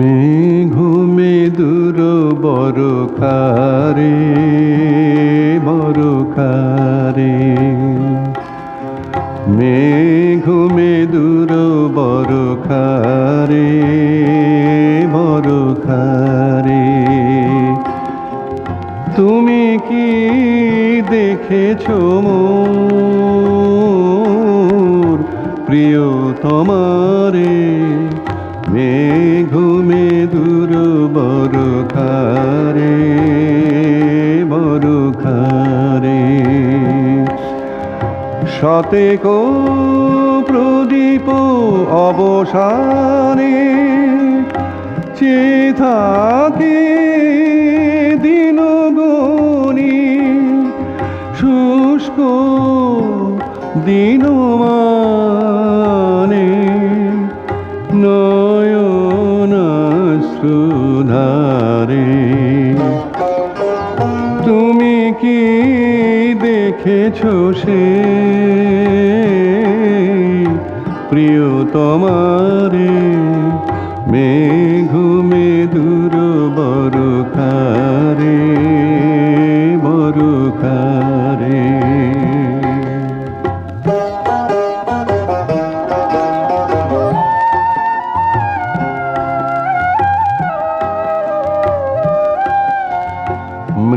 মেঘুমে দূর বড় খারে বড় খারে মেঘুমে দূর বড় খারে বড় খারে তুমি কি দেখেছ মোর প্রিয় খারে বড় খারে শতেক প্রদীপ অবসানে চেয়ে থাকে দিন গনি শুষ্ক দিন মানে নয়নাশ্রুধারে কি দেখেছ সে? প্রিয় তোমারে মেঘুমে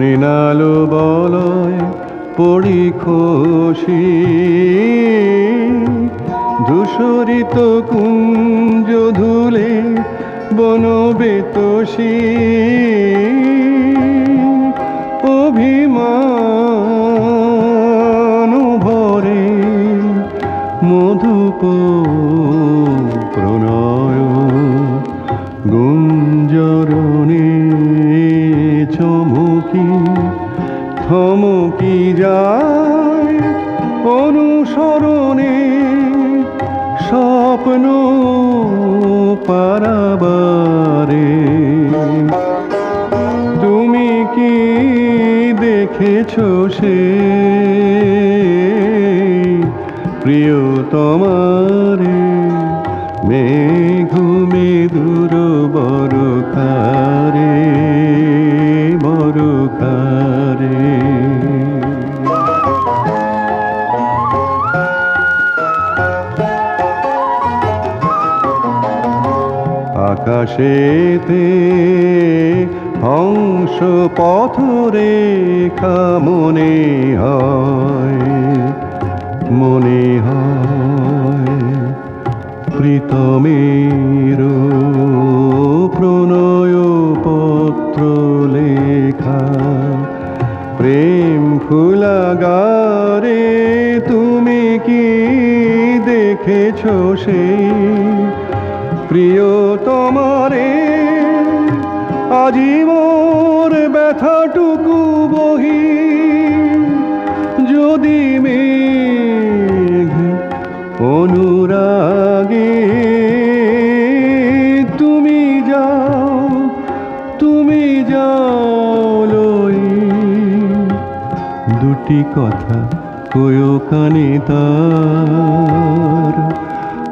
মৃণালো বলয় পড়ি খুশি। ধূসরিত কুঞ্জ ধুলে বনবেতসী অভিমান ভরে মধুপ প্রণয়। থমকি যায় অনুসরণে স্বপ্ন পারাবারে। তুমি কি দেখেছ সে? প্রিয় তোমারে আকাশেতে হংস পথরেখা মনে হয় মনে হয় প্রীতমের প্রণয় পত্র লেখা, প্রেম ফুলাগারে তুমি কি দেখেছ সেই প্রিয় তোমারে আজি মোর ব্যথাটুকু বহি, যদি মেঘ অনুরাগে তুমি যাও তুমি যাও লই দুটি কথা কয়ো কানে তার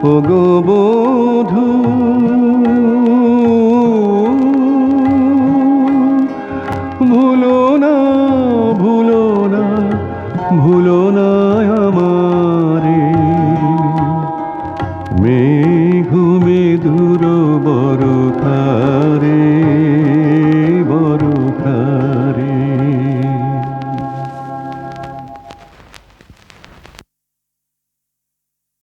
ও গো বধূ।